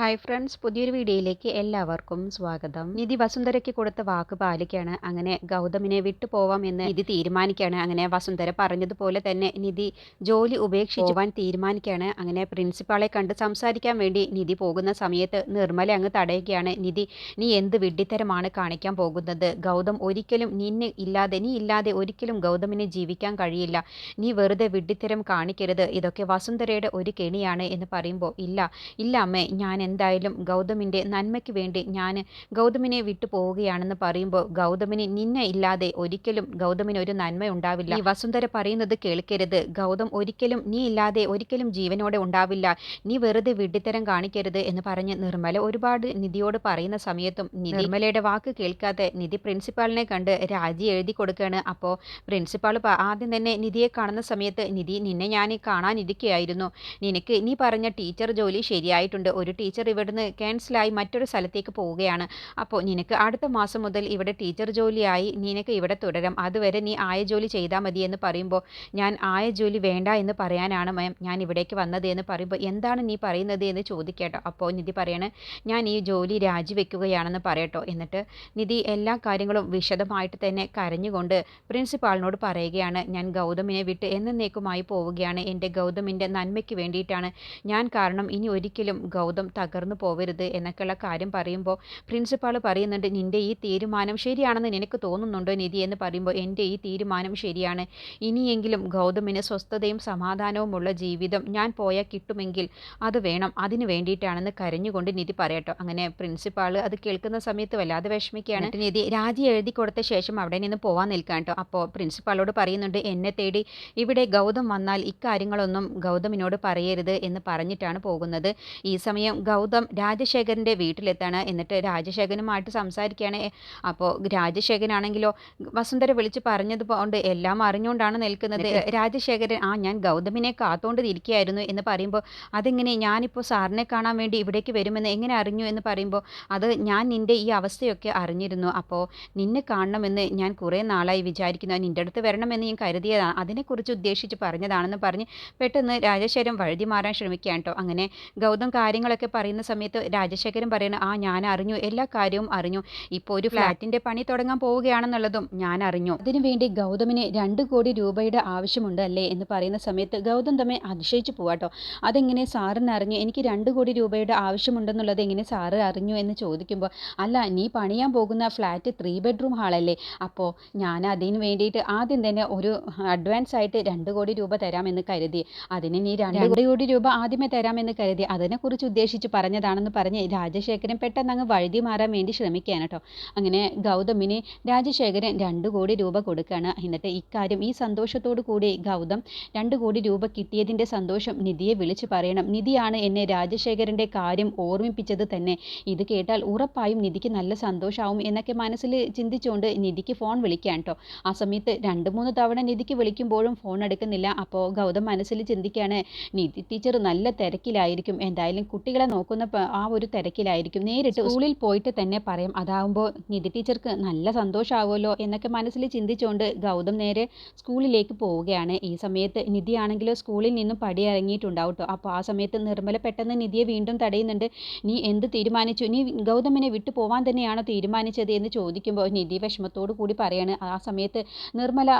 Hi friends പുതിയൊരു വീഡിയോയിലേക്ക് എല്ലാവർക്കും സ്വാഗതം. നിധി വസുന്ധരയ്ക്ക് കൊടുത്ത വാക്ക് പാലിക്കുകയാണ് അങ്ങനെ ഗൗതമിനെ വിട്ടുപോവാം എന്ന് നിധി തീരുമാനിക്കുകയാണ് അങ്ങനെ വസുന്ധര പറഞ്ഞതുപോലെ തന്നെ നിധി ജോലി ഉപേക്ഷിച്ച് പോവാൻ തീരുമാനിക്കുകയാണ് അങ്ങനെ പ്രിൻസിപ്പാളെ കണ്ട് സംസാരിക്കാൻ വേണ്ടി നിധി പോകുന്ന സമയത്ത് നിർമ്മല അങ്ങ് തടയുകയാണ്. നിധി നീ എന്ത് വിഡ്ഢിത്തരമാണ് കാണിക്കാൻ പോകുന്നത്? ഗൗതം ഒരിക്കലും നിന്നെ ഇല്ലാതെ നീ ഇല്ലാതെ ഒരിക്കലും ഗൗതമിനെ ജീവിക്കാൻ കഴിയില്ല. നീ വെറുതെ വിഡ്ഢിത്തരം കാണിക്കരുത്. ഇതൊക്കെ വസുന്ധരയുടെ ഒരു കെണിയാണ് എന്ന് പറയുമ്പോൾ ഇല്ല ഇല്ല അമ്മേ ഞാൻ എന്തായാലും ഗൗതമിന്റെ നന്മയ്ക്ക് വേണ്ടി ഞാൻ ഗൗതമിനെ വിട്ടു പോവുകയാണെന്ന് പറയുമ്പോൾ ഗൗതമിന് നിന്നെ ഇല്ലാതെ ഒരിക്കലും ഗൗതമിന് ഒരു നന്മ ഉണ്ടാവില്ല. ഈ വസുന്ധര പറയുന്നത് കേൾക്കരുത്. ഗൗതം ഒരിക്കലും നീ ഇല്ലാതെ ഒരിക്കലും ജീവനോടെ ഉണ്ടാവില്ല. നീ വെറുതെ വിഡ്ഢിത്തരം കാണിക്കരുത് എന്ന് പറഞ്ഞ് നിർമ്മല ഒരുപാട് നിധിയോട് പറയുന്ന സമയത്തും നിർമ്മലയുടെ വാക്ക് കേൾക്കാതെ നിധി പ്രിൻസിപ്പാളിനെ കണ്ട് രാജി എഴുതി കൊടുക്കുകയാണ് അപ്പോൾ പ്രിൻസിപ്പാൾ ആദ്യം തന്നെ നിധിയെ കാണുന്ന സമയത്ത് നിധി നിന്നെ ഞാൻ കാണാനിരിക്കുകയായിരുന്നു നിനക്ക് നീ പറഞ്ഞ ടീച്ചർ ജോലി ശരിയായിട്ടുണ്ട്. ഒരു ടീച്ചർ ഇവിടുന്ന് ക്യാൻസലായി മറ്റൊരു സ്ഥലത്തേക്ക് പോവുകയാണ്. അപ്പോൾ നിനക്ക് അടുത്ത മാസം മുതൽ ഇവിടെ ടീച്ചർ ജോലിയായി നിനക്ക് ഇവിടെ തുടരാം. അതുവരെ നീ ആയ ജോലി ചെയ്താൽ മതി എന്ന് പറയുമ്പോൾ ഞാൻ ആയ ജോലി വേണ്ട എന്ന് പറയാനാണ് മാം ഞാൻ ഇവിടേക്ക് വന്നത് എന്ന് പറയുമ്പോൾ എന്താണ് നീ പറയുന്നത് എന്ന് ചോദിക്കട്ടോ അപ്പോൾ നിധി പറയാണ് ഞാൻ ഈ ജോലി രാജിവെക്കുകയാണെന്ന് പറയട്ടോ. എന്നിട്ട് നിധി എല്ലാ കാര്യങ്ങളും വിശദമായിട്ട് തന്നെ കരഞ്ഞുകൊണ്ട് പ്രിൻസിപ്പാളിനോട് പറയുകയാണ് ഞാൻ ഗൗതമിനെ വിട്ട് എന്നേക്കുമായി പോവുകയാണ്. എന്റെ ഗൗതമിന്റെ നന്മയ്ക്ക് വേണ്ടിയിട്ടാണ്. ഞാൻ കാരണം ഇനി ഒരിക്കലും ഗൗതം തകർന്നു പോവരുത് എന്നൊക്കെയുള്ള കാര്യം പറയുമ്പോൾ പ്രിൻസിപ്പാൾ പറയുന്നുണ്ട് നിന്റെ ഈ തീരുമാനം ശരിയാണെന്ന് നിനക്ക് തോന്നുന്നുണ്ടോ നിധി? എന്ന് പറയുമ്പോൾ എന്റെ ഈ തീരുമാനം ശരിയാണ്. ഇനിയെങ്കിലും ഗൗതമിന് സ്വസ്ഥതയും സമാധാനവുമുള്ള ജീവിതം ഞാൻ പോയാൽ കിട്ടുമെങ്കിൽ അത് വേണം. അതിന് വേണ്ടിയിട്ടാണെന്ന് കരഞ്ഞുകൊണ്ട് നിധി പറയട്ടോ. അങ്ങനെ പ്രിൻസിപ്പാൾ അത് കേൾക്കുന്ന സമയത്ത് വല്ലാതെ വിഷമിക്കുകയാണ്. നിധി രാജി എഴുതി കൊടുത്ത ശേഷം അവിടെ നിന്ന് പോവാൻ നിൽക്കാൻ കേട്ടോ അപ്പോൾ പ്രിൻസിപ്പാളോട് പറയുന്നുണ്ട് എന്നെ തേടി ഇവിടെ ഗൗതം വന്നാൽ ഇക്കാര്യങ്ങളൊന്നും ഗൗതമിനോട് പറയരുത് എന്ന് പറഞ്ഞിട്ടാണ് പോകുന്നത്. ഈ സമയം ഗൗതം രാജശേഖരന്റെ വീട്ടിലെത്താണ്. എന്നിട്ട് രാജശേഖരനുമായിട്ട് സംസാരിക്കുകയാണ്. അപ്പോൾ രാജശേഖരനാണെങ്കിലോ വസുന്ധര വിളിച്ച് പറഞ്ഞത് കൊണ്ട് എല്ലാം അറിഞ്ഞുകൊണ്ടാണ് നിൽക്കുന്നത്. രാജശേഖരൻ ആ ഞാൻ ഗൗതമിനെ കാത്തോണ്ട് ഇരിക്കുകയായിരുന്നു എന്ന് പറയുമ്പോൾ അതെങ്ങനെ ഞാനിപ്പോൾ സാറിനെ കാണാൻ വേണ്ടി ഇവിടേക്ക് വരുമെന്ന് എങ്ങനെ അറിഞ്ഞു? എന്ന് പറയുമ്പോൾ അത് ഞാൻ നിന്റെ ഈ അവസ്ഥയൊക്കെ അറിഞ്ഞിരുന്നു. അപ്പോൾ നിന്നെ കാണണമെന്ന് ഞാൻ കുറേ നാളായി വിചാരിക്കുന്നു. നിന്റെ അടുത്ത് വരണമെന്ന് ഞാൻ കരുതിയതാണ്. അതിനെക്കുറിച്ച് ഉദ്ദേശിച്ച് പറഞ്ഞതാണെന്ന് പറഞ്ഞ് പെട്ടെന്ന് രാജശേഖരൻ വഴുതി മാറാൻ ശ്രമിക്കുകയാണ് കേട്ടോ അങ്ങനെ ഗൗതം കാര്യങ്ങളൊക്കെ പറയുന്ന സമയത്ത് രാജശേഖരൻ പറയുന്നത് ആ ഞാൻ അറിഞ്ഞു. എല്ലാ കാര്യവും അറിഞ്ഞു. ഇപ്പോൾ ഒരു ഫ്ലാറ്റിന്റെ പണി തുടങ്ങാൻ പോവുകയാണെന്നുള്ളതും ഞാൻ അറിഞ്ഞു. അതിനുവേണ്ടി ഗൗതമിന് രണ്ട് കോടി രൂപയുടെ ആവശ്യമുണ്ട് അല്ലേ? എന്ന് പറയുന്ന സമയത്ത് ഗൗതം തമ്മിൽ അതിശയിച്ചു പോവാട്ടോ അതെങ്ങനെ സാറിന് അറിഞ്ഞു എനിക്ക് രണ്ട് കോടി രൂപയുടെ ആവശ്യമുണ്ടെന്നുള്ളത് എങ്ങനെ സാറ് അറിഞ്ഞു? എന്ന് ചോദിക്കുമ്പോൾ അല്ല നീ പണിയാൻ പോകുന്ന ഫ്ലാറ്റ് ത്രീ ബെഡ്റൂം ഹാളല്ലേ അപ്പോൾ ഞാൻ അതിന് വേണ്ടിയിട്ട് ആദ്യം തന്നെ ഒരു അഡ്വാൻസ് ആയിട്ട് രണ്ട് കോടി രൂപ തരാമെന്ന് കരുതി. അതിന് നീ രണ്ട് കോടി രൂപ ആദ്യമേ തരാമെന്ന് കരുതി. അതിനെക്കുറിച്ച് ഉദ്ദേശിച്ച് പറഞ്ഞതാണെന്ന് പറഞ്ഞ് രാജശേഖരൻ പെട്ടെന്ന് അങ്ങ് വഴുതി മാറാൻ വേണ്ടി ശ്രമിക്കുകയാണ് കേട്ടോ. അങ്ങനെ ഗൗതമിന് രാജശേഖരൻ രണ്ട് കോടി രൂപ കൊടുക്കുകയാണ്. എന്നിട്ട് ഇക്കാര്യം ഈ സന്തോഷത്തോടു കൂടി ഗൗതം രണ്ട് കോടി രൂപ കിട്ടിയതിന്റെ സന്തോഷം നിധിയെ വിളിച്ച് പറയണം. നിധിയാണ് എന്നെ രാജശേഖരന്റെ കാര്യം ഓർമ്മിപ്പിച്ചത് തന്നെ. ഇത് കേട്ടാൽ ഉറപ്പായും നിധിക്ക് നല്ല സന്തോഷമാവും എന്നൊക്കെ മനസ്സിൽ ചിന്തിച്ചുകൊണ്ട് നിധിക്ക് ഫോൺ വിളിക്കുകയാണ് കേട്ടോ. ആ സമയത്ത് രണ്ട് മൂന്ന് തവണ നിധിക്ക് വിളിക്കുമ്പോഴും ഫോൺ എടുക്കുന്നില്ല. അപ്പോൾ ഗൗതം മനസ്സിൽ ചിന്തിക്കുകയാണ് നിധി ടീച്ചർ നല്ല തിരക്കിലായിരിക്കും. എന്തായാലും കുട്ടികളെ നോക്കുന്ന ആ ഒരു തിരക്കിലായിരിക്കും. നേരിട്ട് സ്കൂളിൽ പോയിട്ട് തന്നെ പറയും അതാവുമ്പോൾ നിധി ടീച്ചർക്ക് നല്ല സന്തോഷമാവുമല്ലോ എന്നൊക്കെ മനസ്സിൽ ചിന്തിച്ചുകൊണ്ട് ഗൗതം നേരെ സ്കൂളിലേക്ക് പോവുകയാണ്. ഈ സമയത്ത് നിധി ആണെങ്കിലും സ്കൂളിൽ നിന്നും പടി ഇറങ്ങിയിട്ടുണ്ടാവും കേട്ടോ അപ്പോൾ ആ സമയത്ത് നിർമ്മല പെട്ടെന്ന് നിധിയെ വീണ്ടും തടയുന്നുണ്ട്. നീ എന്ത് തീരുമാനിച്ചു? നീ ഗൗതമിനെ വിട്ടു പോവാൻ തന്നെയാണോ തീരുമാനിച്ചത്? എന്ന് ചോദിക്കുമ്പോൾ നിധി വിഷമത്തോടു കൂടി പറയാണ്. ആ സമയത്ത് നിർമ്മല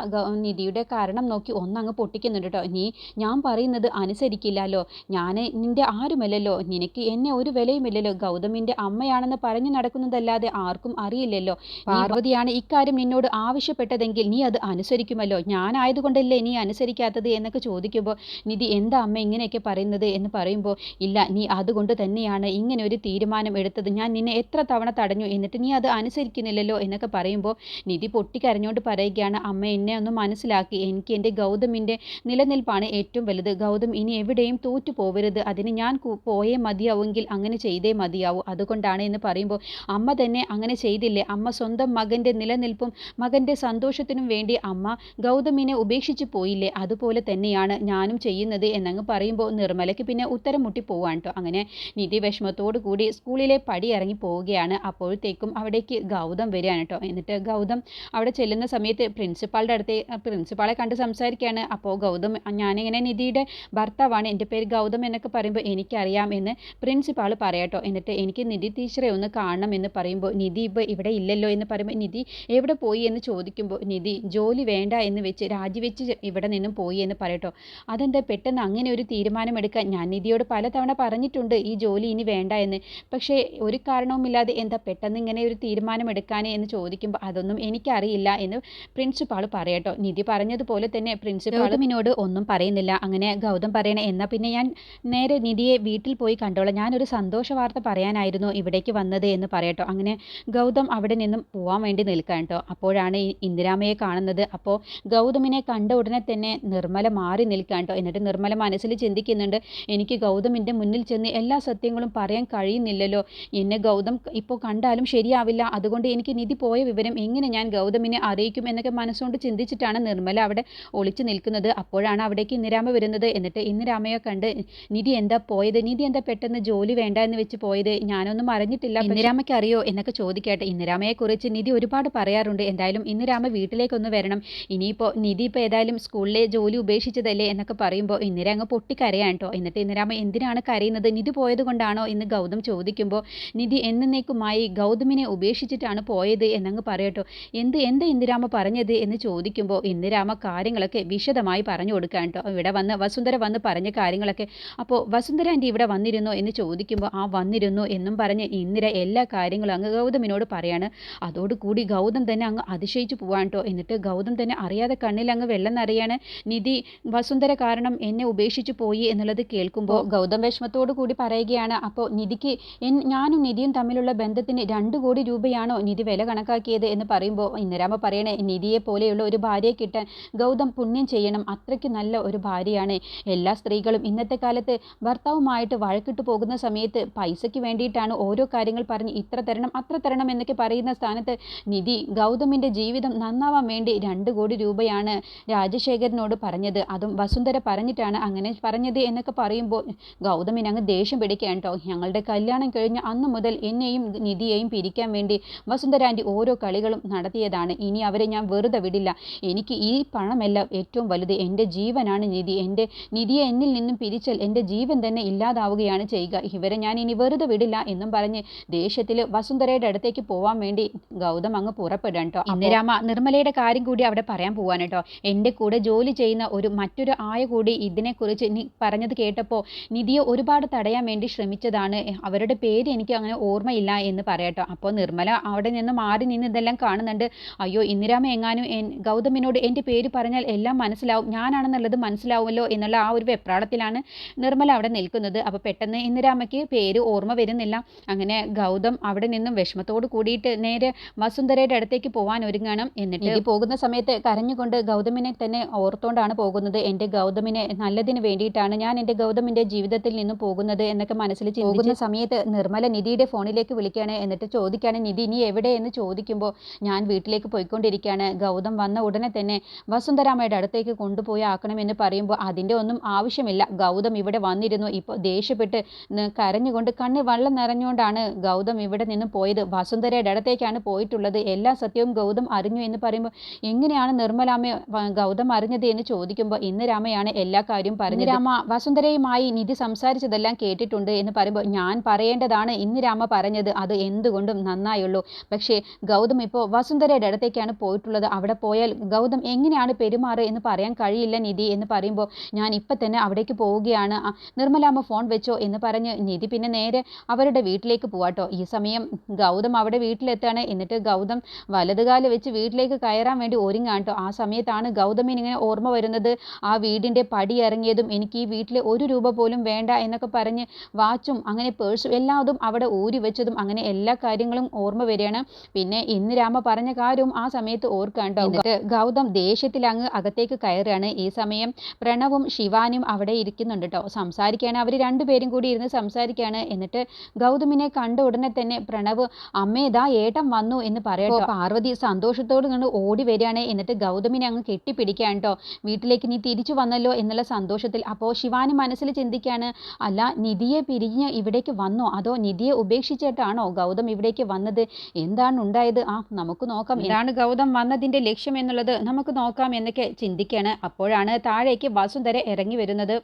നിധിയുടെ കാരണം നോക്കി ഒന്നങ്ങ് പൊട്ടിക്കുന്നുണ്ട് കേട്ടോ നീ ഞാൻ പറയുന്നത് അനുസരിക്കില്ലല്ലോ. ഞാൻ നിന്റെ ആരുമല്ലല്ലോ. നിനക്ക് എന്നെ ഒരു വിലയുമില്ലല്ലോ. ഗൗതമിന്റെ അമ്മയാണെന്ന് പറഞ്ഞു നടക്കുന്നതല്ലാതെ ആർക്കും അറിയില്ലല്ലോ. പാർവതിയാണ് ഇക്കാര്യം നിന്നോട് ആവശ്യപ്പെട്ടതെങ്കിൽ നീ അത് അനുസരിക്കുമല്ലോ. ഞാനായതുകൊണ്ടല്ലേ നീ അനുസരിക്കാത്തത് എന്നൊക്കെ ചോദിക്കുമ്പോൾ നിധി എന്താ അമ്മ ഇങ്ങനെയൊക്കെ പറയുന്നത്? എന്ന് പറയുമ്പോൾ ഇല്ല നീ അതുകൊണ്ട് തന്നെയാണ് ഇങ്ങനെ ഒരു തീരുമാനം എടുത്തത്. ഞാൻ നിന്നെ എത്ര തവണ തടഞ്ഞു എന്നിട്ട് നീ അത് അനുസരിക്കുന്നില്ലല്ലോ? എന്നൊക്കെ പറയുമ്പോൾ നിധി പൊട്ടിക്കരഞ്ഞുകൊണ്ട് പറയുകയാണ് അമ്മ എന്നെ ഒന്ന് മനസ്സിലാക്കി. എനിക്ക് എന്റെ ഗൗതമിന്റെ നിലനിൽപ്പാണ് ഏറ്റവും വലുത്. ഗൗതം ഇനി എവിടെയും തോറ്റു പോവരുത് അതിന് ഞാൻ പോയേ മതിയാവുമെങ്കിൽ അങ്ങനെ ചെയ്തേ മതിയാവൂ. അതുകൊണ്ടാണ് എന്ന് പറയുമ്പോൾ അമ്മ തന്നെ അങ്ങനെ ചെയ്തില്ലേ? അമ്മ സ്വന്തം മകന്റെ നിലനിൽപ്പും മകന്റെ സന്തോഷത്തിനും വേണ്ടി അമ്മ ഗൗതമിനെ ഉപേക്ഷിച്ച് പോയില്ലേ? അതുപോലെ തന്നെയാണ് ഞാനും ചെയ്യുന്നത് എന്നങ്ങ് പറയുമ്പോൾ നിർമ്മലയ്ക്ക് പിന്നെ ഉത്തരം മുട്ടി പോവാണ് കേട്ടോ. അങ്ങനെ നിധി വിഷമത്തോടു കൂടി സ്കൂളിലെ പടി ഇറങ്ങി പോവുകയാണ്. അപ്പോഴത്തേക്കും അവിടേക്ക് ഗൗതം വരികയാണ് കേട്ടോ. എന്നിട്ട് ഗൗതം അവിടെ ചെല്ലുന്ന സമയത്ത് പ്രിൻസിപ്പാളുടെ അടുത്ത് പ്രിൻസിപ്പാളെ കണ്ട് സംസാരിക്കുകയാണ്. അപ്പോൾ ഗൗതം ഞാനിങ്ങനെ നിധിയുടെ ഭർത്താവാണ്. എന്റെ പേര് ഗൗതം എന്നൊക്കെ പറയുമ്പോൾ എനിക്കറിയാം എന്ന് പ്രിൻസിപ്പാൾ പറയാട്ടോ എന്നിട്ട് എനിക്ക് നിധി ടീച്ചറെ ഒന്ന് കാണണം എന്ന് പറയുമ്പോൾ നിധി ഇപ്പോൾ ഇവിടെ ഇല്ലല്ലോ എന്ന് പറയുമ്പോൾ നിധി എവിടെ പോയി എന്ന് ചോദിക്കുമ്പോൾ നിധി ജോലി വേണ്ട എന്ന് വെച്ച് രാജിവെച്ച് ഇവിടെ നിന്നും പോയി എന്ന് പറയട്ടോ. അതെന്താ പെട്ടെന്ന് അങ്ങനെ ഒരു തീരുമാനമെടുക്കാൻ ഞാൻ നിധിയോട് പലതവണ പറഞ്ഞിട്ടുണ്ട് ഈ ജോലി ഇനി വേണ്ട എന്ന്. പക്ഷേ ഒരു കാരണവുമില്ലാതെ എന്താ പെട്ടെന്ന് ഇങ്ങനെ ഒരു തീരുമാനമെടുക്കാൻ എന്ന് ചോദിക്കുമ്പോൾ അതൊന്നും എനിക്കറിയില്ല എന്ന് പ്രിൻസിപ്പാൾ പറയട്ടോ. നിധി പറഞ്ഞതുപോലെ തന്നെ പ്രിൻസിപ്പാൾ ഒന്നും പറയുന്നില്ല. അങ്ങനെ ഗൗതം പറയണേ എന്നാൽ പിന്നെ ഞാൻ നേരെ നിധിയെ വീട്ടിൽ പോയി കണ്ടോളാം. ഞാനൊരു സന്തോഷ വാർത്ത പറയാനായിരുന്നു ഇവിടേക്ക് വന്നത് എന്ന് പറയട്ടോ. അങ്ങനെ ഗൗതം അവിടെ നിന്നും പോവാൻ വേണ്ടി നിൽക്കാൻ കേട്ടോ. അപ്പോഴാണ് ഇന്ദിരാമയെ കാണുന്നത്. അപ്പോൾ ഗൗതമിനെ കണ്ട ഉടനെ തന്നെ നിർമ്മല മാറി നിൽക്കാൻ കേട്ടോ. എന്നിട്ട് നിർമ്മല മനസ്സിൽ ചിന്തിക്കുന്നുണ്ട് എനിക്ക് ഗൗതമിന്റെ മുന്നിൽ ചെന്ന് എല്ലാ സത്യങ്ങളും പറയാൻ കഴിയുന്നില്ലല്ലോ. എന്നെ ഗൗതം ഇപ്പോൾ കണ്ടാലും ശരിയാവില്ല. അതുകൊണ്ട് എനിക്ക് നിധി പോയ വിവരം എങ്ങനെ ഞാൻ ഗൗതമിനെ അറിയിക്കും എന്നൊക്കെ മനസ്സുകൊണ്ട് ചിന്തിച്ചിട്ടാണ് നിർമ്മല അവിടെ ഒളിച്ചു നിൽക്കുന്നത്. അപ്പോഴാണ് അവിടേക്ക് ഇന്ദിരാമ വരുന്നത്. എന്നിട്ട് ഇന്ദിരാമയെ കണ്ട് നിധി എന്താ പോയത്? നിധി എന്താ പെട്ടെന്ന് ജോലി വേണ്ട എന്ന് വെച്ച് പോയത് ഞാനൊന്നും അറിഞ്ഞിട്ടില്ല. ഇന്ദിരാമയ്ക്ക് അറിയോ എന്നൊക്കെ ചോദിക്കട്ടെ. ഇന്ദിരാമയെ കുറിച്ച് നിധി ഒരുപാട് പറയാറുണ്ട്. എന്തായാലും ഇന്ദിരാമ വീട്ടിലേക്കൊന്ന് വരണം. ഇനിയിപ്പോൾ നിധി ഇപ്പോൾ ഏതായാലും സ്കൂളിലെ ജോലി ഉപേക്ഷിച്ചതല്ലേ എന്നൊക്കെ പറയുമ്പോൾ ഇന്ദിര അങ്ങ് പൊട്ടിക്കരയാണ് കേട്ടോ എന്നിട്ട് ഇന്ദിരാമ എന്തിനാണ് കരയുന്നത്? നിധി പോയത് കൊണ്ടാണോ എന്ന് ഗൗതം ചോദിക്കുമ്പോൾ നിധി എന്നേക്കുമായി ഗൗതമിനെ ഉപേക്ഷിച്ചിട്ടാണ് പോയത് എന്നങ്ങ് പറയട്ടോ എന്ത് എന്ത് ഇന്ദിരാമ പറഞ്ഞത് എന്ന് ചോദിക്കുമ്പോൾ ഇന്ദിരാമ കാര്യങ്ങളൊക്കെ വിശദമായി പറഞ്ഞു കൊടുക്കാൻ കേട്ടോ ഇവിടെ വന്ന് വസുന്ധര വന്ന് പറഞ്ഞ കാര്യങ്ങളൊക്കെ. അപ്പോൾ വസുന്ധര ആന്റി ഇവിടെ വന്നിരുന്നോ എന്ന് ചോദിക്കുമ്പോൾ ആ വന്നിരുന്നു എന്നും പറഞ്ഞ് ഇന്ദിര എല്ലാ കാര്യങ്ങളും അങ്ങ് ഗൗതമിനോട് പറയാണ്. അതോടുകൂടി ഗൗതം തന്നെ അങ്ങ് അതിശയിച്ചു പോവാൻ കേട്ടോ എന്നിട്ട് ഗൗതം തന്നെ അറിയാതെ കണ്ണിൽ അങ്ങ് വെള്ളം നിറയാണ്. നിധി വസുന്ധര കാരണം എന്നെ ഉപേക്ഷിച്ചു പോയി എന്നുള്ളത് കേൾക്കുമ്പോൾ ഗൗതം വിഷമത്തോടു കൂടി പറയുകയാണ്. അപ്പോൾ നിധിക്ക് ഞാനും നിധിയും തമ്മിലുള്ള ബന്ധത്തിന് രണ്ട് കോടി രൂപയാണോ നിധി വില കണക്കാക്കിയത്? എന്ന് പറയുമ്പോൾ ഇന്ദിരാമ പറയണേ നിധിയെ പോലെയുള്ള ഒരു ഭാര്യയെ കിട്ടാൻ ഗൗതം പുണ്യം ചെയ്യണം. അത്രയ്ക്ക് നല്ല ഒരു ഭാര്യയാണ്. എല്ലാ സ്ത്രീകളും ഇന്നത്തെ കാലത്ത് ഭർത്താവുമായിട്ട് വഴക്കിട്ട് പോകുന്ന സമയത്ത് പൈസയ്ക്ക് വേണ്ടിയിട്ടാണ് ഓരോ കാര്യങ്ങൾ പറഞ്ഞ് ഇത്ര തരണം അത്ര തരണം എന്നൊക്കെ പറയുന്ന സ്ഥാനത്ത് നിധി ഗൗതമിന്റെ ജീവിതം നന്നാവാൻ വേണ്ടി രണ്ട് കോടി രൂപയാണ് രാജശേഖരനോട് പറഞ്ഞത്. അതും വസുന്ധര പറഞ്ഞിട്ടാണ് അങ്ങനെ പറഞ്ഞത് എന്നൊക്കെ പറയുമ്പോൾ ഗൗതമിന് അങ്ങ് ദേഷ്യം പിടിക്കുകയാണ് കേട്ടോ. ഞങ്ങളുടെ കല്യാണം കഴിഞ്ഞ അന്ന് മുതൽ എന്നെയും നിധിയെയും പിരിക്കാൻ വേണ്ടി വസുന്ധര ആന്റി ഓരോ കളികളും നടത്തിയതാണ്. ഇനി അവരെ ഞാൻ വെറുതെ വിടില്ല. എനിക്ക് ഈ പണമല്ല ഏറ്റവും വലുത് എന്റെ ജീവനാണ് നിധി. എന്റെ നിധിയെ എന്നിൽ നിന്നും പിരിച്ചാൽ എന്റെ ജീവൻ തന്നെ ഇല്ലാതാവുകയാണ് ചെയ്യുക. ഇവരെ ഞാൻ ഇനി വെറുതെ വിടില്ല എന്നും പറഞ്ഞ് ദേഷ്യത്തിൽ വസുന്ധരയുടെ അടുത്തേക്ക് പോവാൻ വേണ്ടി ഗൗതം അങ്ങ് പുറപ്പെടും കേട്ടോ. ഇന്ദിരാമ നിർമ്മലയുടെ കാര്യം കൂടി അവിടെ പറയാൻ പോവാൻ കേട്ടോ. എന്റെ കൂടെ ജോലി ചെയ്യുന്ന ഒരു മറ്റൊരു ആയ കൂടി ഇതിനെക്കുറിച്ച് നീ പറഞ്ഞത് കേട്ടപ്പോൾ നിധിയെ ഒരുപാട് തടയാൻ വേണ്ടി ശ്രമിച്ചതാണ്. അവരുടെ പേര് എനിക്ക് അങ്ങനെ ഓർമ്മയില്ല എന്ന് പറയട്ടോ അപ്പോൾ നിർമ്മല അവിടെ നിന്ന് മാറി നിന്ന് ഇതെല്ലാം കാണുന്നുണ്ട്. അയ്യോ ഇന്ദിരാമ എങ്ങാനും ഗൗതമിനോട് എന്റെ പേര് പറഞ്ഞാൽ എല്ലാം മനസ്സിലാവും. ഞാനാണെന്നുള്ളത് മനസ്സിലാവുമല്ലോ എന്നുള്ള ആ ഒരു വെപ്രാളത്തിലാണ് നിർമ്മല അവിടെ നിൽക്കുന്നത്. അപ്പോൾ പെട്ടെന്ന് ഇന്ദിരാമയ്ക്ക് പേര് ഓർമ്മ വരുന്നില്ല. അങ്ങനെ ഗൗതം അവിടെ നിന്നും വിഷമത്തോട് കൂടിയിട്ട് നേരെ വസുന്ധരയുടെ അടുത്തേക്ക് പോകാൻ ഒരുങ്ങണം. എന്നിട്ട് പോകുന്ന സമയത്ത് കരഞ്ഞുകൊണ്ട് ഗൗതമിനെ തന്നെ ഓർത്തോണ്ടാണ് പോകുന്നത്. എന്റെ ഗൗതമിനെ നല്ലതിന് വേണ്ടിയിട്ടാണ് ഞാൻ എന്റെ ഗൗതമിന്റെ ജീവിതത്തിൽ നിന്നും പോകുന്നത് എന്നൊക്കെ മനസ്സിൽ പോകുന്ന സമയത്ത് നിർമ്മല നിധിയുടെ ഫോണിലേക്ക് വിളിക്കുകയാണ്. എന്നിട്ട് ചോദിക്കുകയാണ് നിധി നീ എവിടെ? എന്ന് ചോദിക്കുമ്പോൾ ഞാൻ വീട്ടിലേക്ക് പോയിക്കൊണ്ടിരിക്കുകയാണ്. ഗൗതം വന്ന ഉടനെ തന്നെ വസുന്ധരാമയുടെ അടുത്തേക്ക് കൊണ്ടുപോയി ആക്കണമെന്ന് പറയുമ്പോൾ അതിന്റെ ഒന്നും ആവശ്യമില്ല. ഗൗതം ഇവിടെ വന്നിരുന്നു. ഇപ്പോൾ ദേഷ്യപ്പെട്ട് കരഞ്ഞുകൊണ്ട് കണ്ണ് വെള്ളം നിറഞ്ഞുകൊണ്ടാണ് ഗൗതം ഇവിടെ നിന്ന് പോയത്. വസുന്ധരയുടെ അടുത്തേക്കാണ് പോയിട്ടുള്ളത്. എല്ലാ സത്യവും ഗൗതം അറിഞ്ഞു എന്ന് പറയുമ്പോൾ എങ്ങനെയാണ് നിർമ്മലാമ്മ ഗൗതം അറിഞ്ഞത് എന്ന് ചോദിക്കുമ്പോൾ ഇന്ന് രാമയാണ് എല്ലാ കാര്യവും പറഞ്ഞു രാമ വസുന്ധരയുമായി നിധി സംസാരിച്ചതെല്ലാം കേട്ടിട്ടുണ്ട് എന്ന് പറയുമ്പോൾ ഞാൻ പറയേണ്ടതാണ് ഇന്ന് രാമ പറഞ്ഞത്. അത് എന്തുകൊണ്ടും നന്നായുള്ളൂ. പക്ഷേ ഗൗതം ഇപ്പോൾ വസുന്ധരയുടെ അടുത്തേക്കാണ് പോയിട്ടുള്ളത്. അവിടെ പോയാൽ ഗൗതം എങ്ങനെയാണ് പെരുമാറുക എന്ന് പറയാൻ കഴിയില്ല നിധി എന്ന് പറയുമ്പോൾ ഞാൻ ഇപ്പം തന്നെ അവിടേക്ക് പോവുകയാണ്. നിർമ്മലാമ്മ ഫോൺ വെച്ചോ എന്ന് പറഞ്ഞ് നിധി പിന്നെ നേരെ അവരുടെ വീട്ടിലേക്ക് പോവാട്ടോ. ഈ സമയം ഗൗതം അവിടെ വീട്ടിലെത്താണ് എന്നിട്ട് ഗൗതം വലതുകാൽ വെച്ച് വീട്ടിലേക്ക് കയറാൻ വേണ്ടി ഒരുങ്ങാട്ടോ. ആ സമയത്താണ് ഗൗതമിന് ഇങ്ങനെ ഓർമ്മ വരുന്നത്. ആ വീടിന്റെ പടി ഇറങ്ങിയതും എനിക്ക് ഈ വീട്ടിൽ ഒരു രൂപ പോലും വേണ്ട എന്നൊക്കെ പറഞ്ഞ് വാച്ചും അങ്ങനെ പേഴ്സും എല്ലാതും അവിടെ ഊരി വെച്ചതും അങ്ങനെ എല്ലാ കാര്യങ്ങളും ഓർമ്മ വരികയാണ്. പിന്നെ ഇന്ന് രാമ പറഞ്ഞ കാര്യവും ആ സമയത്ത് ഓർക്കാണ്ടോ ഗൗതം ദേഷ്യത്തിൽ അങ്ങ് അകത്തേക്ക് കയറുകയാണ്. ഈ സമയം പ്രണവും ശിവാനും അവിടെ ഇരിക്കുന്നുണ്ട് കേട്ടോ സംസാരിക്കുകയാണ് അവർ രണ്ടുപേരും കൂടി ഇരുന്ന് സംസാരിക്കുകയാണ് എന്നിട്ട് ഗൗതമിനെ കണ്ട ഉടനെ തന്നെ പ്രണവ് അമ്മേതാ ഏട്ടം ഏട്ടൻ വന്നു എന്ന് പറയട്ടോ പാർവതി സന്തോഷത്തോട് കണ്ട് ഓടി വരികയാണ്. എന്നിട്ട് ഗൗതമിനെ അങ്ങ് കെട്ടിപ്പിടിക്കുകയാണ് കേട്ടോ. വീട്ടിലേക്ക് നീ തിരിച്ചു വന്നല്ലോ എന്നുള്ള സന്തോഷത്തിൽ അപ്പോൾ ശിവാനി മനസ്സിൽ ചിന്തിക്കുകയാണ് അല്ല നിധിയെ പിരിഞ്ഞ് ഇവിടേക്ക് വന്നോ? അതോ നിധിയെ ഉപേക്ഷിച്ചിട്ടാണോ ഗൗതം ഇവിടേക്ക് വന്നത്? എന്താണ് ഉണ്ടായത്? ആ നമുക്ക് നോക്കാം. എന്താണ് ഗൗതം വന്നതിന്റെ ലക്ഷ്യം എന്നുള്ളത് നമുക്ക് നോക്കാം എന്നൊക്കെ ചിന്തിക്കുകയാണ്. അപ്പോഴാണ് താഴേക്ക് വസുന്ധര ഇറങ്ങി വരുന്നത്.